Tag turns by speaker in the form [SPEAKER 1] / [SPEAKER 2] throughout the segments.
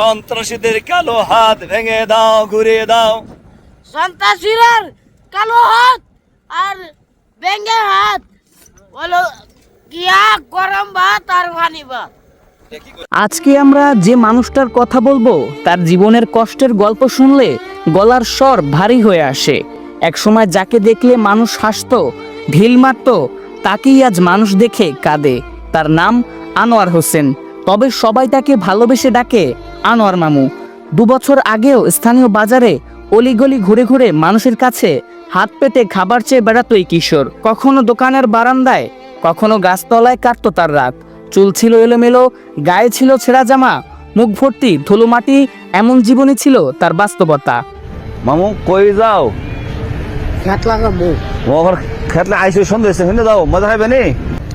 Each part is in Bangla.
[SPEAKER 1] সন্ত্রাসীদের কালো হাত ভেঙে দাও ঘুরিয়ে দাও।
[SPEAKER 2] সন্ত্রাসীরার কালো হাত আর ব্যাঙ্গের হাত। বলো কিয়া গরম ভাত আর পানি ভাত।
[SPEAKER 3] আজকে আমরা যে মানুষটার কথা বলব তার জীবনের কষ্টের গল্প শুনলে গলার স্বর ভারী হয়ে আসে। একসময় যাকে দেখলে মানুষ হাসতো ঢিল মারত তাকেই আজ মানুষ দেখে কাঁদে। তার নাম আনোয়ার হোসেন। তবে সবাই তাকে ভালোবেসে ডাকে আনোয়ার মামু। দু বছর আগেও স্থানীয় বাজারে অলিগলি ঘুরে ঘুরে মানুষের কাছে হাত পেতে খাবার চেয়ে বেড়াতো এই কিশোর। কখনো দোকানের বারান্দায় কখনো গাছতলায় কাটতো তার রাত। চুল ছিল এলোমেলো গায়ে ছিল ছেঁড়া জামা মুখ ভর্তি ধুলো মাটি এমন জীবনই ছিল তার বাস্তবতা।
[SPEAKER 1] মামু কই যাও?
[SPEAKER 2] খেত লাগাবো
[SPEAKER 1] ও আইসো সন্দেহ যাও মজা হবে নি?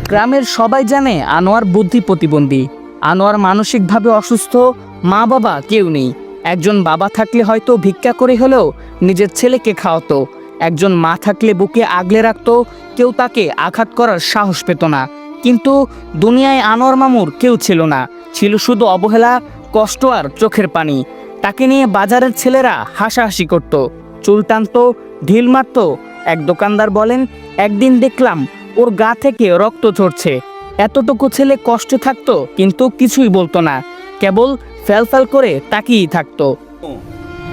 [SPEAKER 3] গ্রামের সবাই জানে আনোয়ার বুদ্ধি প্রতিবন্ধী। আনোয়ার মানসিকভাবে অসুস্থ, মা বাবা কেউ নেই। একজন বাবা থাকলে হয়তো ভিক্ষা করে হলেও নিজের ছেলেকে খাওয়াতো। একজন মা থাকলে বুকে আগলে রাখতো, কেউ তাকে আঘাত করার সাহস পেত না। কিন্তু দুনিয়ায় আনোয়ার মামুর কেউ ছিল না। ছিল শুধু অবহেলা, কষ্ট আর চোখের পানি। তাকে নিয়ে বাজারের ছেলেরা হাসাহাসি করত। চুল টানতো, ঢিল মারত। এক দোকানদার বলেন, একদিন দেখলাম ওর গা থেকে রক্ত ঝরছে। এতটুকু ছেলে কষ্টে থাকতো কিন্তু কিছুই বলতো না। কেবল ফ্যাল করে তাকিয়েই থাকতো।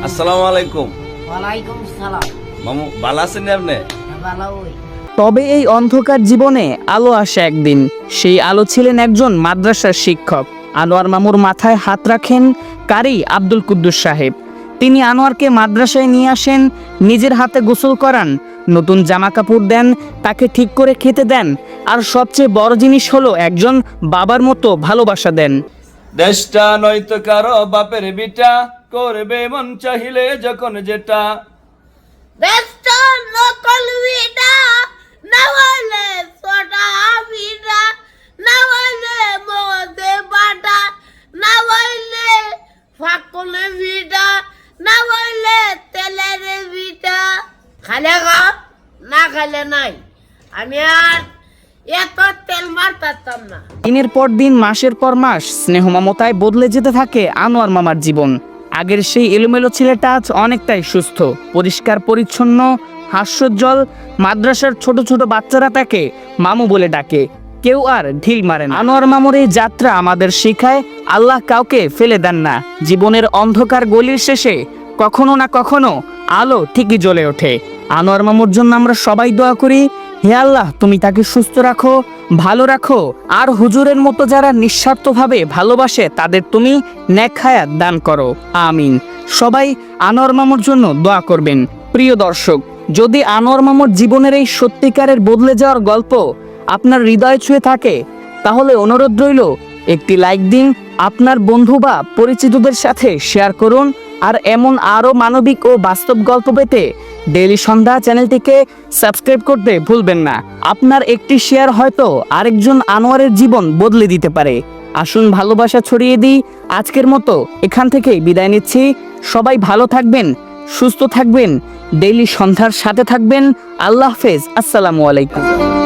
[SPEAKER 1] আসসালামু আলাইকুম।
[SPEAKER 2] ওয়ালাইকুম সালাম।
[SPEAKER 1] মামু ভালো আছেন নি আপনি?
[SPEAKER 2] ভালো ওই।
[SPEAKER 3] তবে এই অন্ধকার জীবনে আলো আসে একদিন। সেই আলো ছিলেন একজন মাদ্রাসার শিক্ষক। আনোয়ার মামুর মাথায় হাত রাখেন কারি আব্দুল কুদ্দুস সাহেব। তিনি আনোয়ারকে মাদ্রাসায় নিয়ে আসেন নিজের হাতে গোসল করান নতুন জামা কাপড় দেন তাকে ঠিক করে খেতে দেন আর সবচেয়ে বড় জিনিস হলো একজন বাবার মতো ভালোবাসা দেন।
[SPEAKER 1] দেশটা নয়তো কারও বাপের বিটা করবে মন চাহিলে যখন যেটা।
[SPEAKER 2] খালে নাই। আমি আর এত তেল মারতাম না।
[SPEAKER 3] দিনের পর দিন, মাসের পর মাস, স্নেহ মমতায় বদলে যেতে থাকে আনোয়ার মামার জীবন। আগের সেই এলোমেলো ছেলেটা আজ অনেকটাই সুস্থ, পরিষ্কার, পরিচ্ছন্ন, হাস্যোজ্জ্বল, মাদ্রাসার ছোট ছোট বাচ্চারা তাকে মামু বলে ডাকে। কেউ আর ঢিল মারে না। আনোয়ার মামুর এই যাত্রা আমাদের শেখায়, আল্লাহ কাউকে ফেলে দেন না। জীবনের অন্ধকার গলির শেষে কখনো না কখনো আলো ঠিকই জ্বলে ওঠে। আনোয়ার মামুর জন্য আমরা সবাই দোয়া করি, হে আল্লাহ, তুমি তাকে সুস্থ রাখো, ভালো রাখো, আর হুজুরের মতো যারা নিঃস্বার্থভাবে ভালোবাসে, তাদের তুমি ন্যাক হায়াত দান করো। আমিন। সবাই আনোয়ার মামুর জন্য দোয়া করবেন। প্রিয় দর্শক, যদি আনোয়ার মামুর জীবনের এই সত্যিকারের বদলে যাওয়ার গল্প আপনার হৃদয় ছুঁয়ে থাকে, তাহলে অনুরোধ রইল, একটি লাইক দিন, আপনার বন্ধু বা পরিচিতদের সাথে শেয়ার করুন আর এমন আরও মানবিক ও বাস্তব গল্প পেতে ডেইলি সন্ধ্যা চ্যানেলটিকে সাবস্ক্রাইব করতে ভুলবেন না। আপনার একটি শেয়ার হয়তো আরেকজন আনোয়ারের জীবন বদলে দিতে পারে। আসুন ভালোবাসা ছড়িয়ে দিই আজকের মতো। এখান থেকেই বিদায় নিচ্ছি। সবাই ভালো থাকবেন, সুস্থ থাকবেন, ডেইলি সন্ধ্যার সাথে থাকবেন। আল্লাহ হাফেজ। আসসালামু আলাইকুম।